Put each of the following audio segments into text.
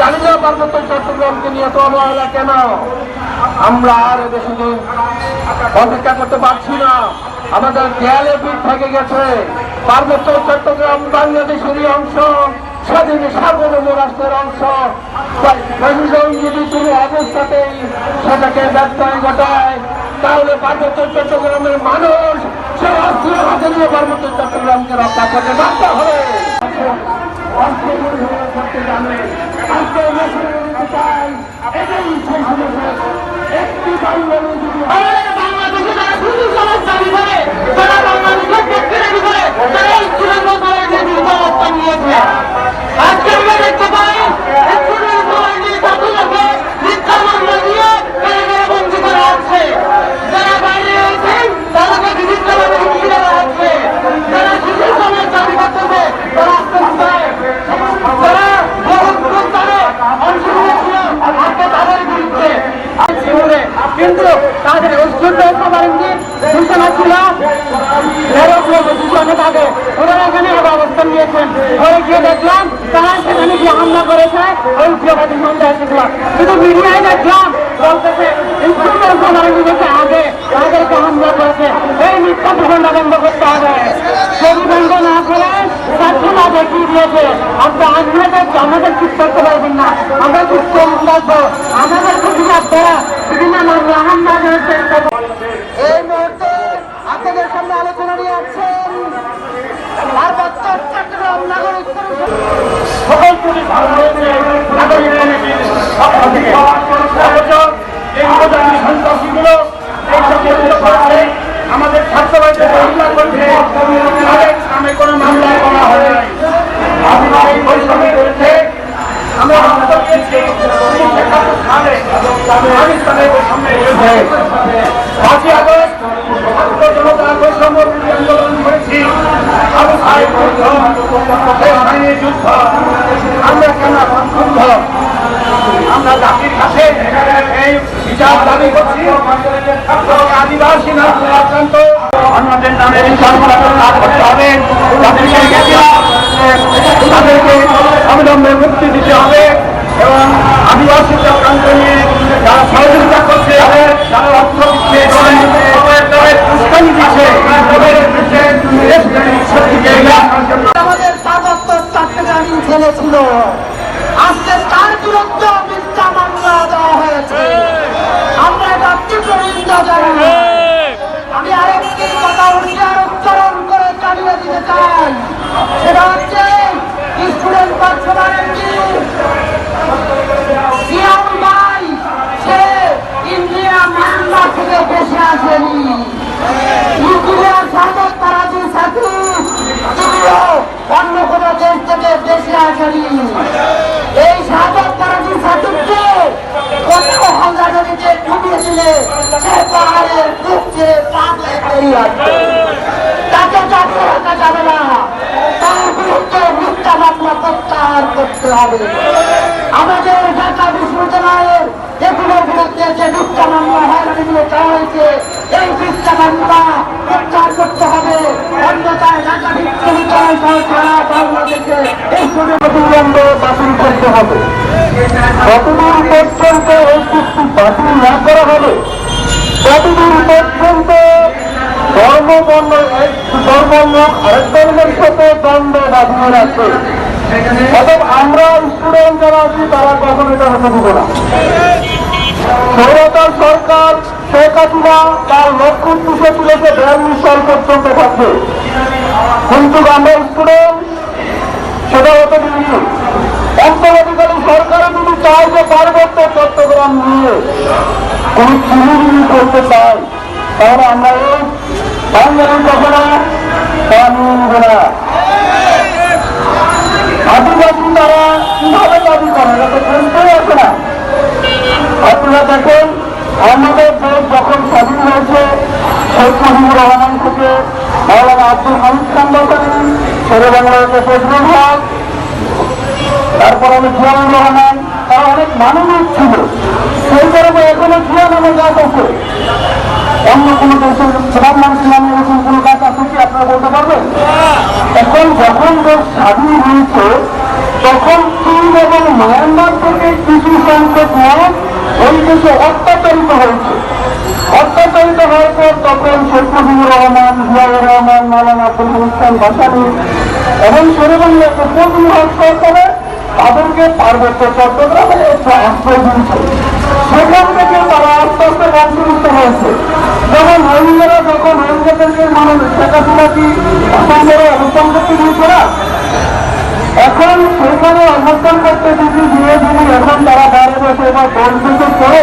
জানি না পার্বত্য চট্টগ্রামকে নিয়ে তো অবহেলা কেন আমরা আর বেশি দিন অপেক্ষা করতে পারছি না আমাদের দেয়ালে পিঠ থেকে গেছে পার্বত্য চট্টগ্রাম বাংলাদেশেরই অংশ স্বাধীন সার্বভৌম রাষ্ট্রের অংশ যদি কোনো অবস্থাতেই সেটাকে ব্যত্যয় ঘটায় তাহলে পার্বত্য চট্টগ্রামের মানুষ সে অস্ত্র হাতে নিয়ে পার্বত্য চট্টগ্রামকে রক্ষা করতে বাধ্য হবে। করতে জানে আজকে এটাই সেই সমস্যা ছিল অনেক আগে ওনারা এখানে অবস্থান নিয়েছেন। ঘরে গিয়ে দেখলাম, তারা সেখানে গিয়ে হামলা করেছে। ওই উগ্রবাদী সন্ধ্যা এসেছিলাম কিন্তু মিডিয়ায় দেখলাম, বলতেছে আগে, তাদেরকে হামলা করেছে। এই মিথ্যা প্রখণ্ডা বন্ধ করতে হবে। যদি বন্ধ না করেন ছাত্ররা দেখিয়ে দিয়েছে। আপনি আপনাদের আমাদের ঠিক করতে পারবেন না। আমরা ঠিক করব আমাদের প্রতিবাদ করা বিভিন্ন মামলা, হামলা করেছে পাঁচই আগস্ট ছাত্র জনতা বৈষম্য আন্দোলন করেছি। যুদ্ধ, আমরা কেন আমরা জাতির কাছে এই বিচার দাবি করছি। আদিবাসী না, আক্রান্ত। মুক্তি দিতে হবে। এবং আজকে তার বিরুদ্ধে মিথ্যা মামলা দেওয়া হয়েছে। আমরা এটা তীব্র নিন্দা জানাই আমি আরেকটি কথা উচ্চারণ করে জানিয়ে দিতে চাই। সেটা হচ্ছে স্টুডেন্ট পার্সোনালিটি সিয়াম ভাই সে ইন্ডিয়া মামলা থেকে দেশে আসেনি নিউক্লিয়ার সাধক তারা যে সাথী তিনিও অন্য কোন দেশ থেকে দেশে আসেনি এই সাধক তারা যে সাধককে কোথাও হামলা নদীতে ডুবিয়ে দিলে সে পাহাড়ের বুক ছেড়ে বেরিয়ে আসবে তাকে চাকরি রাখা যাবে না তার বিরুদ্ধে মিথ্যা প্রত্যাহার করতে হবে আমাদের ঢাকা বিশ্ববিদ্যালয়ের এগুলোর বিরুদ্ধে যে মিথ্যা মামলা হয়রানি দিয়ে চাওয়া হয়েছে এই মিথ্যা মামলা প্রত্যাহার করতে হবে বাতিল করতে হবে এই না করা হবে কতদূর পর্যন্ত ধর্ম বর্ণ এক, ধর্ম আরেক ধর্মের সাথে দ্বন্দ্ব বাঁধিয়ে রাখবে অতএব আমরা স্টুডেন্ট যারা আছি, তারা কখন এটা হতে দেবো না। সৌরতার সরকার শেখ হাসিনা তার লক্ষ্য উদ্দেশ্যে তুলেছে বিয়াল্লিশ সাল পর্যন্ত থাকবে। কিন্তু আমরা স্টুডেন্ট সেটা হতে দিচ্ছি অন্তর্বর্তীকালী সরকারে যদি চায় যে পার্বত্য চট্টগ্রাম নিয়ে কোন চিনি করতে চায়, তাহলে আমরা বাংলাদেশ কখনো তা নিয়ে নিব না আদিবাসী তারা কীভাবে দাবি করে? এটা তো শুনতেই আছে না। আপনারা দেখেন, আমাদের দেশ যখন স্বাধীন হয়েছে, শেখ মুজিবুর রহমান থেকে মৌলানা আব্দুল হামিদ খান বসানি শেরে বাংলাদেশের ফজলুল হক তারপর আমি জিয়াউর রহমান, তারা অনেক মানবিক ছিল। সেই কারণে এখনও জিয়া নামে আছে। অন্য কোনো দেশের প্রধানমন্ত্রী নামে এরকম কোনো কাজ আছে কি? আপনারা বলতে পারবেন? এখন যখন দেশ স্বাধীন হয়েছে, তখন চীন এবং মায়ানমার থেকে কিছু সংখ্যক লোক ওই দেশে অত্যাচারিত হয়েছে। অত্যাচারিত হওয়ার পর তখন শেখ মুজিবুর রহমান, জিয়াউর রহমান, মাওলানা আব্দুল হামিদ বাসানি এবং শেরেবাংলাকে প্রতিহত করে তাদেরকে পার্বত্য চট্টগ্রামে একটা আশ্রয় দিয়েছে। সেখান থেকে তারা আস্তে আস্তে বঞ্চিত হয়েছে। যখন রোহিঙ্গারা যখন রোহিঙ্গাদেরকে মানুষ শেখ কি অসম অবস্থান করতে দিয়েছে না এখন সেখানে অবস্থান করতে দিদি দিয়ে দিদি এখন তারা বাইরে বসে বলতেছে করে,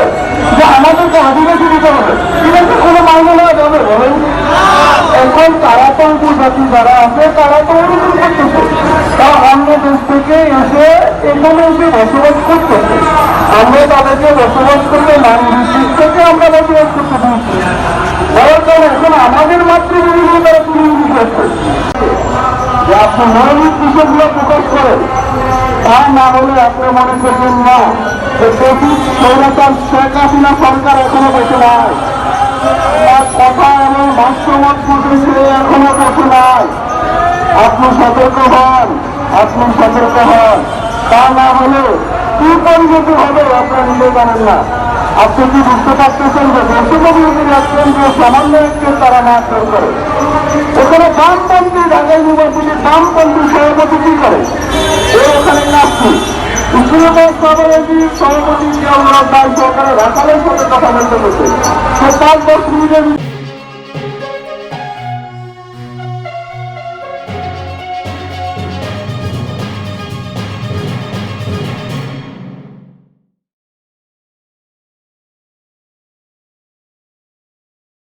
যে আমাদেরকে আদিবাসী দিতে হবে। এটা তো কোনো মাইনে যাবে এখন তারা তো উপজাতি যারা আছে তারা তো ওরকম করতেছে। তারা অন্য দেশ থেকে এসে এখানে এসে বসবাস করতেছে। আমরা তাদেরকে বসবাস করতে মানি দিক থেকে আমরা বসবাস করতে কারণ এখন আমাদের মাতৃভূমি তারা তুলে দিতেছে যে আপনি মৌলিক বিষয়গুলো প্রকাশ করেন, তা না হলে আপনি মনে করবেন না। যে সঠিক সৌরতার শেখ হাসিনা সরকার এখনও বেঁচে নাই। তার কথা এবং বাস্তবত বুঝেছে এখনও বেঁচে নাই। আপনি সতর্ক হন, আপনি সতর্ক হন। তা না হলে কি পরিণতি হবে আপনারা নিজে জানেন না। আপনি কি বুঝতে পারতেছেন যে দেশপ্রবিরোধী রাখছেন যে সামান্য একটু তারা মারধর করে? ওখানে বামপন্থী ঢাকা ইউনিভার্সিটির বামপন্থী সভাপতি কি করে? ওখানে নাচছে সভাপতি সভাপতি, জিয়াউর রহমান সরকারের রাখালের সাথে কথা বলতে বলছে সে পাঁচ দশ মিনিটের